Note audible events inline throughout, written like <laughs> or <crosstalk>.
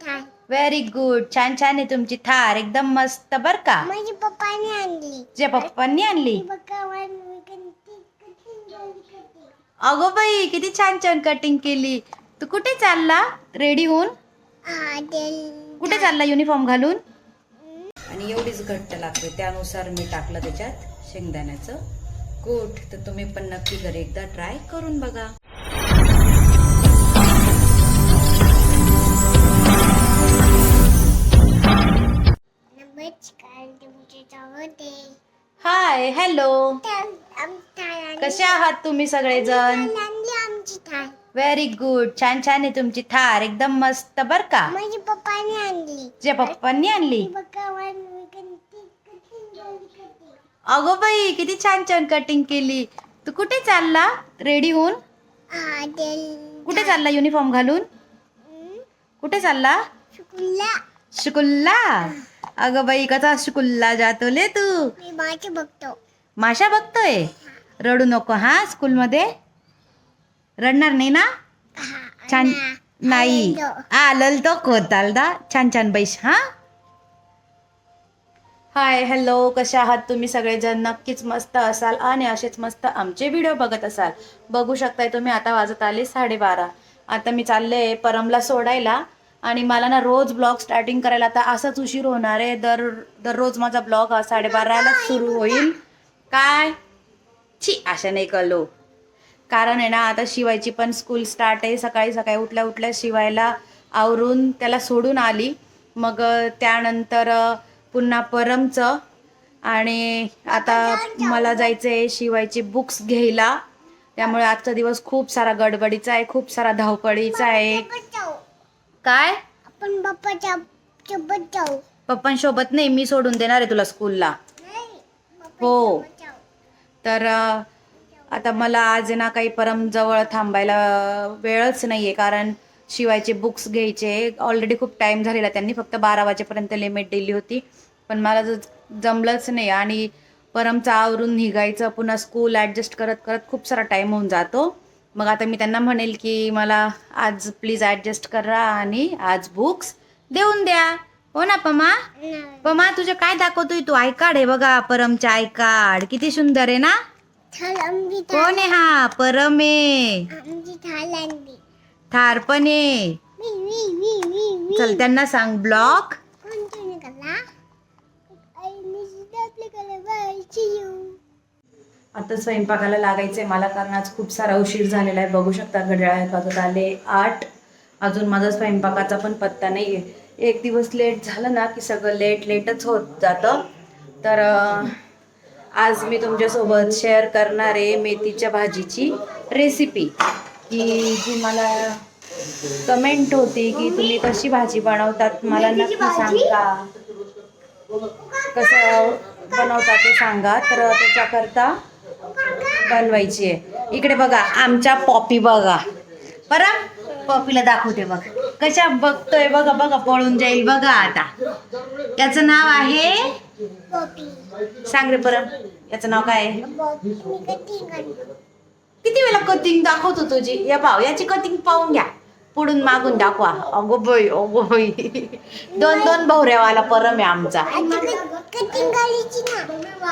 Thar very good छान छान आहे तुमची थार एकदम मस्त बर का माझ्या पप्पाने आणली तुझ्या पप्पांनी आणली बघा अगो बाई किती छान छान कटिंग केली तू कुठे चालला रेडी होऊन हा कुठे चालला युनिफॉर्म घालून आणि एवढीच घट्ट लागते त्यानुसार मी टाकलं त्याच्यात शेंगदाण्याचं कूट तर तुम्ही पण नक्की घरी एकदा ट्राय करून बघा हाय हॅलो कसे आहात तुम्ही सगळेजण? व्हेरी गुड छान छान आहे तुमची थार. एकदम मस्त. बर का? माझ्या पप्पाने आणली. तुझ्या पप्पांनी आणली अगो बाई किती छान छान कटिंग केली. तू कुठे चालला? रेडी होऊन? कुठे चालला युनिफॉर्म घालून? कुठे चालला? शुकुला. शुकुल्ला अगं बाई कसा शुकुल्ला जातोले तू? मी माझे बघतो. माशा बघतोय? रडू नको हा स्कूलमध्ये? रडणार नाही ना? छान नाही. आलल तो कोतालदा छान छान बैस हा? हाय हॅलो कशा आहात तुम्ही सगळेजण? नक्कीच मस्त असाल आणि असेच मस्त आमचे व्हिडिओ बघत असाल. बघू शकताय तुम्ही आता वाजत आले साडेबारा. आता मी चालले परमला सोडायला. आणि मला ना रोज ब्लॉग स्टार्टिंग करायला आता असाच उशीर होणार आहे. दर दररोज माझा ब्लॉग हा साडेबाराला सुरू होईल. काय? छी अशा नाही कळलो. कारण आहे ना आता शिवायची पण स्कूल स्टार्ट आहे. सकाळी सकाळी उठल्या उठल्या शिवायला आवरून त्याला सोडून आली. मग त्यानंतर पुन्हा परमचं आणि आता मला जायचं आहे शिवायची बुक्स घ्यायला. त्यामुळे आजचा दिवस खूप सारा गडबडीचा आहे खूप सारा धावपळीचा आहे. काय? आपण बाप्पाच्या सोबत जाऊ. पप्पांसोबत नाही मी सोडून देणार आहे तुला स्कूलला. नाही हो. बाप्पासोबत जाऊ. तर अ, आता मला आज ना काही परमजवळ थांबायला वेळच नाही आहे कारण शिवायचे बुक्स घ्यायचे. ऑलरेडी खूप टाईम झालेला त्यांनी फक्त बारा वाजेपर्यंत लिमिट दिली होती. पण मला ज जमलंच नाही आणि परमचं आवरून निघायचं पुन्हा स्कूल ॲडजस्ट करत करत खूप सारा टाईम होऊन जातो. मग आता मी त्यांना म्हणेल की मला आज प्लीज ॲडजस्ट करा आणि आज बुक्स देऊन द्या. हो ना पमा. पमा तुझं काय दाखवतोय तू? आय कार्ड आहे बघा परमचे आय कार्ड किती सुंदर आहे ना? कोण आहे हा? परम. आहे थार पण आहे. चल त्यांना सांग ब्लॉक आता स्वयंपाकाला लागायचंय. मला कारण आज खूप सारा उशीर झालेला आहे. बघू शकता घड्याळात वाजत आले आठ. अजून माझा स्वयंपाकाचा पण पत्ता नाही आहे एक दिवस लेट झालं ना की सगळं लेट लेटच होत जातं. तर आज मी तुमच्यासोबत शेअर करणार आहे मेथीच्या भाजीची रेसिपी की जी मला कमेंट होती की तुम्ही कशी भाजी बनवतात मला नक्की सांगा. कसं बनवता ते सांगा. तर त्याच्याकरता बनवायची आहे. इकडे बघा आमच्या पॉपी बघा. बरं? पॉपीला दाखवते बघ. कशा बघतोय बघा बघा पळून जाईल बघा आता. याचं नाव आहे? पॉपी. सांग रे परम याचं नाव काय आहे? किती वेळा कटिंग दाखवतो तुझी? या भाऊ याची कटिंग पाहून घ्या. पुढून मागून दाखवा. अगो बाई अगो बाई. दोन दोन भावऱ्यावाला परम आहे आमचा.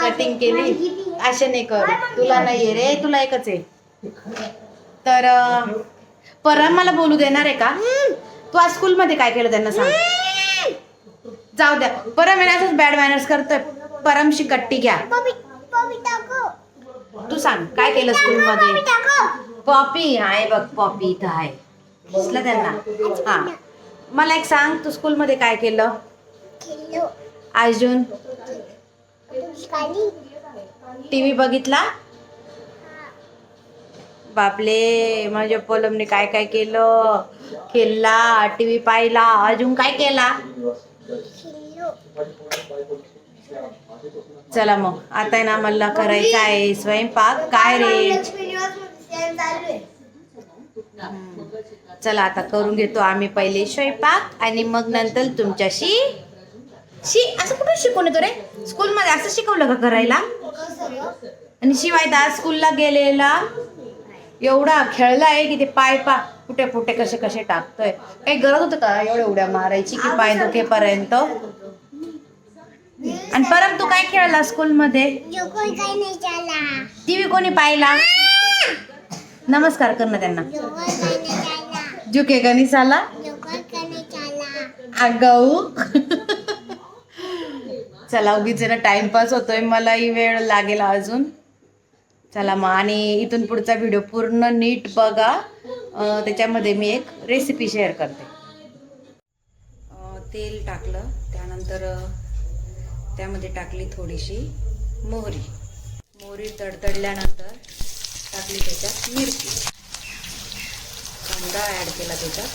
कटिंग केली? असे नाही कर. तुला नाही रे तुला एकच आहे. तर परम मला बोलू देणार आहे का? तू आज स्कूलमध्ये काय केलं त्यांना सांग. जाऊ द्या. परम असंच बॅड मॅनर्स करतोय. परमशी कट्टी घ्या. तू सांग काय केलं स्कूलमध्ये? पॉपी आहे बघ पॉपी इथं आहे. दिसलं त्यांना. हा मला एक सांग तू स्कूलमध्ये काय केलं? अजून टी व्ही बघितला? बापले माझ्या पोलमने काय काय केलं? खेळला टी व्ही पाहिला अजून काय केला? चला मग आता ना मला करायचं आहे स्वयंपाक. काय रे? चला आता करून घेतो आम्ही पहिले स्वयंपाक आणि मग नंतर तुमच्याशी शी असं कुठं शिकवून येतो रे? स्कूलमध्ये असं शिकवलं का करायला? आणि शिवाय आज स्कूलला गेलेला? एवढा खेळलाय की ते पाय पा कुठे कुठे कसे कसे टाकतोय. काही गरज होतं का एवढ्या उड्या मारायची की पाय दुखेपर्यंत? आणि परत तू काय खेळला स्कूलमध्ये? टीव्ही कोणी पाहिला? नमस्कार कर ना त्यांना. काय नाही चाला आगाऊ. चला उगीच ना टाइमपास होतोय. मलाही वेळ लागेल अजून. चला मग आणि इथून पुढचा व्हिडिओ पूर्ण नीट बघा. त्याच्यामध्ये मी एक रेसिपी शेअर करते. तेल टाकलं त्यानंतर त्यामध्ये टाकली थोडीशी मोहरी. मोहरी तडतडल्यानंतर टाकली त्याच्यात मिरची. कांदा ॲड केला त्याच्यात.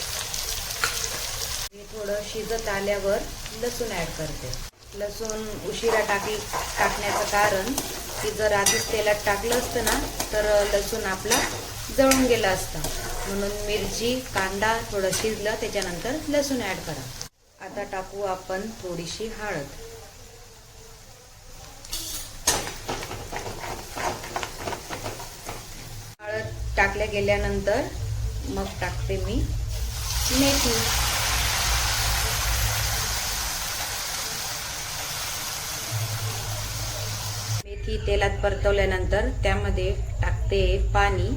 मी थोडं शिजत आल्यावर लसूण ॲड करते. लसूण उशिरा टाकली टाकण्याचं कारण की जर आधीच तेलात टाकलं असतं ना तर लसूण आपला जळून गेला असता. म्हणून मिरची कांदा थोडं शिजलं त्याच्यानंतर लसूण ॲड करा. आता टाकू आपण थोडीशी हळद. हळद टाकल्या गेल्यानंतर मग टाकते मी मेथी. मेथी तेलात परतवल्यानंतर त्यामध्ये टाकते पाणी.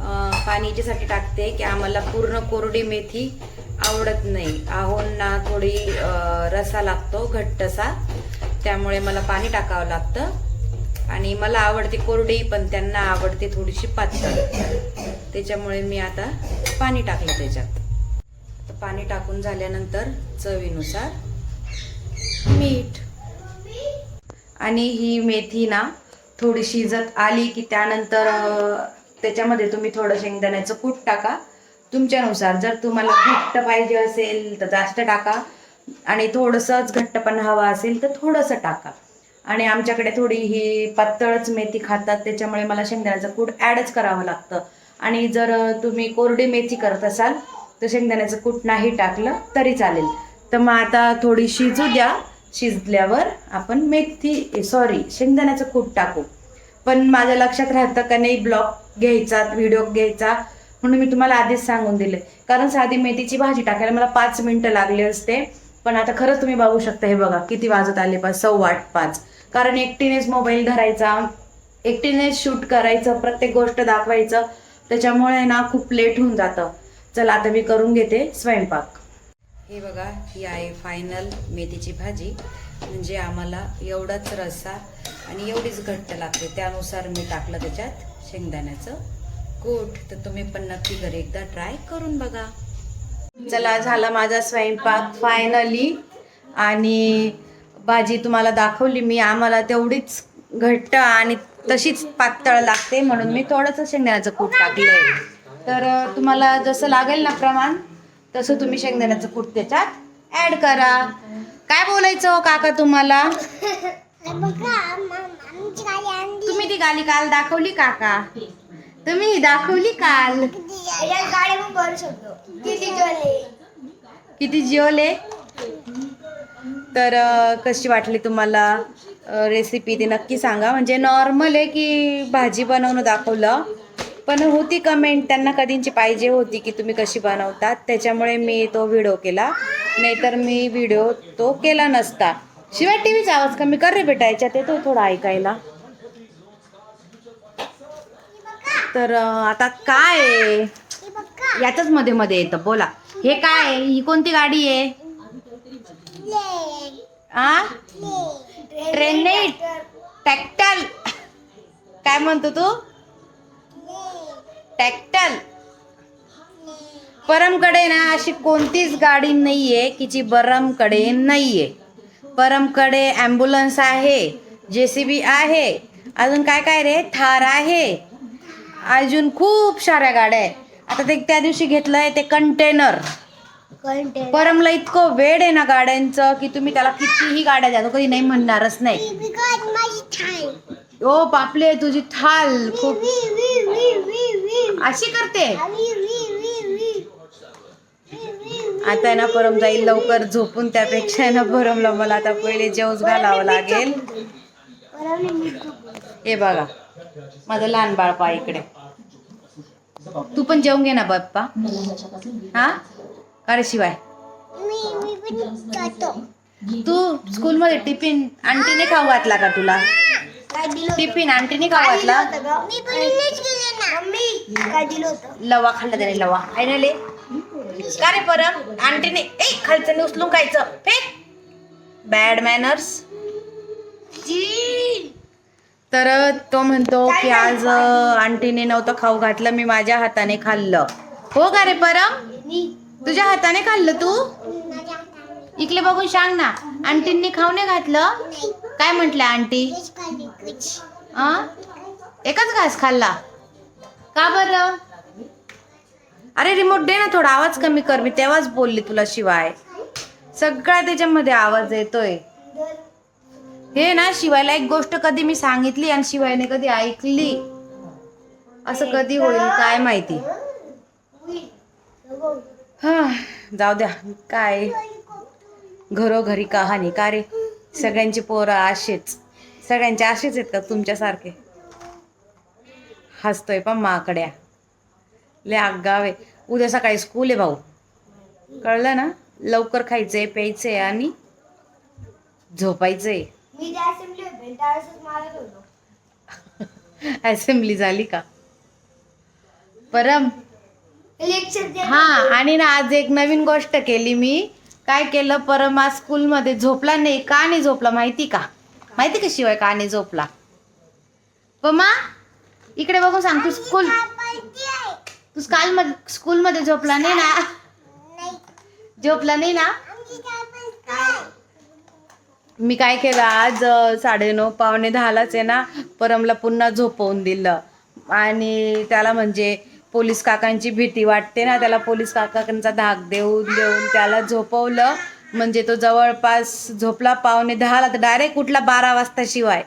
अं, पाणी याच्यासाठी टाकते की आम्हाला पूर्ण कोरडी मेथी आवडत नाही. आहोंना थोडी रसा लागतो घट्टसा. त्यामुळे मला पाणी टाकावं लागतं. आणि मला आवडते कोरडी पण त्यांना आवडते थोडीशी पातळ. त्याच्यामुळे मी आता पाणी टाकलं त्याच्यात. पाणी टाकून झाल्यानंतर चवीनुसार मीठ. आणि ही मेथी ना थोडी शिजत आली की त्यानंतर त्याच्यामध्ये तुम्ही थोडं शेंगदाण्याचं कूट टाका. तुमच्यानुसार जर तुम्हाला घट्ट पाहिजे असेल तर जास्त टाका. आणि थोडंसंच घट्टपणा हवा असेल तर थोडंसं टाका. आणि आमच्याकडे थोडी ही पातळच मेथी खातात त्याच्यामुळे मला शेंगदाण्याचं कूट ॲडच करावं लागतं. आणि जर तुम्ही कोरडी मेथी करत असाल तर शेंगदाण्याचं कूट नाही टाकलं तरी चालेल. तर मग आता थोडी शिजू द्या. शिजल्यावर आपण मेथी सॉरी शेंगदाण्याचं कूट टाकू. पण माझ्या लक्षात राहतं का नाही ब्लॉग घ्यायचा व्हिडिओ घ्यायचा म्हणून मी तुम्हाला आधीच सांगून दिले. कारण साधी मेथीची भाजी टाकायला मला पाच मिनटं लागले असते. पण आता खरंच तुम्ही बघू शकता हे बघा किती वाजत आले पाच सव्वा आठ पाच. कारण एकटीनेच मोबाईल धरायचा एकटीनेच शूट करायचं प्रत्येक गोष्ट दाखवायचं. त्याच्यामुळे ना खूप लेट होऊन जातं. चला आता मी करून घेते स्वयंपाक. हे बघा ही आहे फायनल मेथीची भाजी. म्हणजे आम्हाला एवढाच रस्सा आणि एवढीच घट्ट लागते. त्यानुसार मी टाकलं त्याच्यात शेंगदाण्याचं कूट. तर तुम्ही पण नक्की घरी एकदा ट्राय करून बघा. चला झाला माझा स्वयंपाक फायनली आणि भाजी तुम्हाला दाखवली मी आम्हाला तेवढीच घट्ट आणि तशीच पातळ लागते म्हणून मी थोडंसं शेंगदाण्याचं कूट टाकलंय. तर अं, तुम्हाला जसं लागेल ना प्रमाण तसं तुम्ही शेंगदाण्याचं कूट त्याच्यात ऍड करा. काय बोलायचं हो काका तुम्हाला? तुम्ही ती गाली काल दाखवली काका? तुम्ही दाखवली काल? किती जोले किती जिओले तर कशी वाटली तुम्हाला रेसिपी ती नक्की सांगा. म्हणजे नॉर्मल आहे की भाजी बनवणं दाखवलं पण होती कमेंट त्यांना कधींची पाहिजे होती की तुम्ही कशी बनवतात त्याच्यामुळे मी तो व्हिडिओ केला. नाहीतर मी व्हिडिओ तो केला नसता. शिवाय टी व्हीचा आवाज कमी कर रे बेटा याच्यात येतो थोडा ऐकायला. तर आता काय आहे? यातच मध्ये मध्ये येतं बोला. हे काय आहे? ही कोणती गाडी आहे? आ? ट्रेनेट टॅक्टल काय म्हणतो तू? टॅक्टल परमकडे ना अशी कोणतीच गाडी नाहीये की जी बरमकडे नाहीये. परमकडे ॲम्ब्युलन्स आहे जे सी बी आहे अजून काय काय रे? थार आहे. अजून खूप साऱ्या गाड्या आहे आता ते त्या दिवशी घेतलंय ते कंटेनर परमला इतकं वेळ आहे ना गाड्यांचं की तुम्ही त्याला कितीही गाड्या द्या तो कधी नाही म्हणणारच नाही. ओ बापले तुझी थाल खूप अशी करते. वी आता आहे ना परम जाईल लवकर झोपून त्यापेक्षा ना परमला मला आता पहिले जेवूच घालावं लागेल. हे बघा माझं लहान बाळ पा इकडे. तू पण जेवून घे ना बाप्पा. हा? का रे शिवाय मी मी पण करतो तू स्कूलमध्ये टिफिन आंटीने खाऊ घातला का तुला? टिफिन आंटीने खाऊ घातला? मी पण इंग्लिश केले ना. मम्मी. काय दिलं होतं? लवा खाल्ला त्याने लवा. आहे ना ले? का रे परम? आंटीने ए खालचं उचलून खायचं. फेक बॅड मॅनर्स तर तो म्हणतो की आज आंटीने नव्हतं खाऊ घातलं मी माझ्या हाताने खाल्लं. हो का रे परम? मी तुझ्या हाताने खाल्लं तू? इकडे बघून सांग ना. आंटींनी खाऊ नाही घातलं? काय म्हटलं आंटी? एकच घास खाल्ला. का बरं? अरे रिमोट दे ना थोडा आवाज कमी कर. मी तेव्हाच बोलली तुला शिवाय. सगळा त्याच्यामध्ये आवाज येतोय. हे ना शिवायला एक गोष्ट कधी मी सांगितली आणि शिवायने कधी ऐकली? असं कधी होईल काय माहिती? हा जाऊ द्या. काय? घरोघरी कहाणी का रे सगळ्यांची पोरं असेच सगळ्यांचे असेच आहेत का तुमच्यासारखे? हसतोय पण माकड्या. ले आगाव उद्या सकाळी स्कूल आहे भाऊ. कळलं ना? लवकर खायचंय प्यायचंय आणि झोपायचंय. असेंब्ली <laughs> झाली का? परम हा आणि ना आज एक नवीन गोष्ट केली मी. काय केलं? परम आज स्कूलमध्ये झोपला नाही का नाही झोपला माहिती का? माहिती का शिवाय का नाही झोपला? पमा इकडे बघून सांग तू स्कूल तू काल मध्ये स्कूलमध्ये झोपला नाही ना? झोपला नाही ना? मी काय केलं आज अ, साडेनऊ पावणे दहालाच आहे ना परमला पुन्हा झोपवून दिलं. आणि त्याला म्हणजे पोलीस काकांची भीती वाटते ना त्याला पोलीस काकांचा धाक देऊन देऊन त्याला झोपवलं. म्हणजे तो जवळपास झोपला पावणे दहाला तर डायरेक्ट उठला बारा वाजता शिवाय.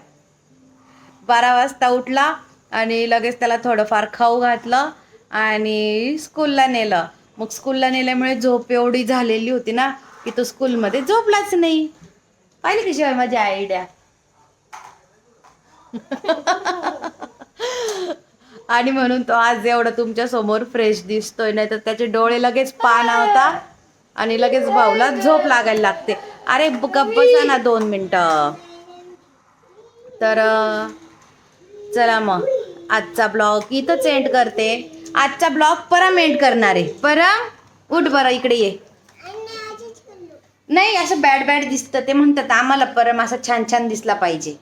बारा वाजता उठला आणि लगेच त्याला थोडंफार खाऊ घातलं आणि स्कूलला नेलं. मग स्कूलला नेल्यामुळे झोप एवढी झालेली होती ना की तो स्कूलमध्ये झोपलाच नाही. पाहिली की शिवाय माझी आयडिया? <laughs> आणि म्हणून तो आज एवढं तुमच्यासमोर फ्रेश दिसतोय. नाही तर त्याचे डोळे लगेच पान होता आणि लगेच भाऊला झोप लागायला लागते. अरे गप्प बसा ना दोन मिनटं. तर चला मग. आजचा ब्लॉग इथंच एंड करते. आजचा ब्लॉग परम एंड करणार आहे. परम उठ बरं इकडे ये. नाही असं बॅड बॅड दिसतं. ते म्हणतात आम्हाला परम असं छान छान दिसला पाहिजे.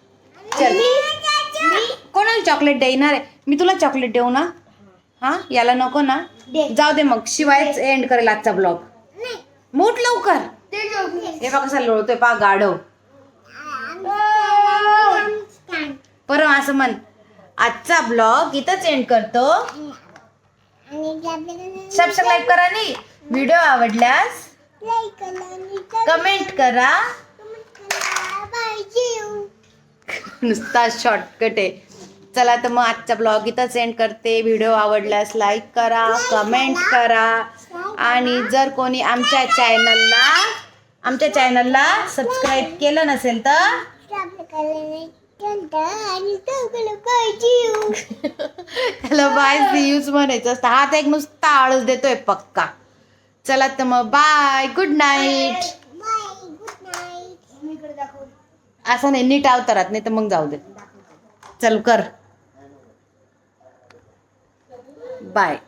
चल. कोणाला चॉकलेट देणार आहे? मी तुला चॉकलेट देऊ ना. हा? याला नको ना. दे. जाऊ दे मग. शिवायच एंड करेल आजचा ब्लॉग मूठ लवकर. हे बघ कसा लोळतोय. पा गाढव. परम असं म्हण. आजचा ब्लॉग इथंच एंड करतो. सबस्क्राईब करा नी. व्हिडिओ आवडल्यास कमेंट करा नुसता शॉर्टकट आहे. चला तर मग आजचा ब्लॉग इथंच एंड करते. व्हिडिओ आवडल्यास लाईक करा कमेंट करा. आणि जर कोणी आमच्या चॅनलला आमच्या चॅनलला सबस्क्राईब केलं नसेल तर? <laughs> त्याला बाय यूज म्हणायचं असतं. हा तर एक नुसता आळस देतोय पक्का. चला तर मग बाय गुड नाईट असं नाही नीट अवतारात नाही तर मग जाऊ दे. चल कर. बाय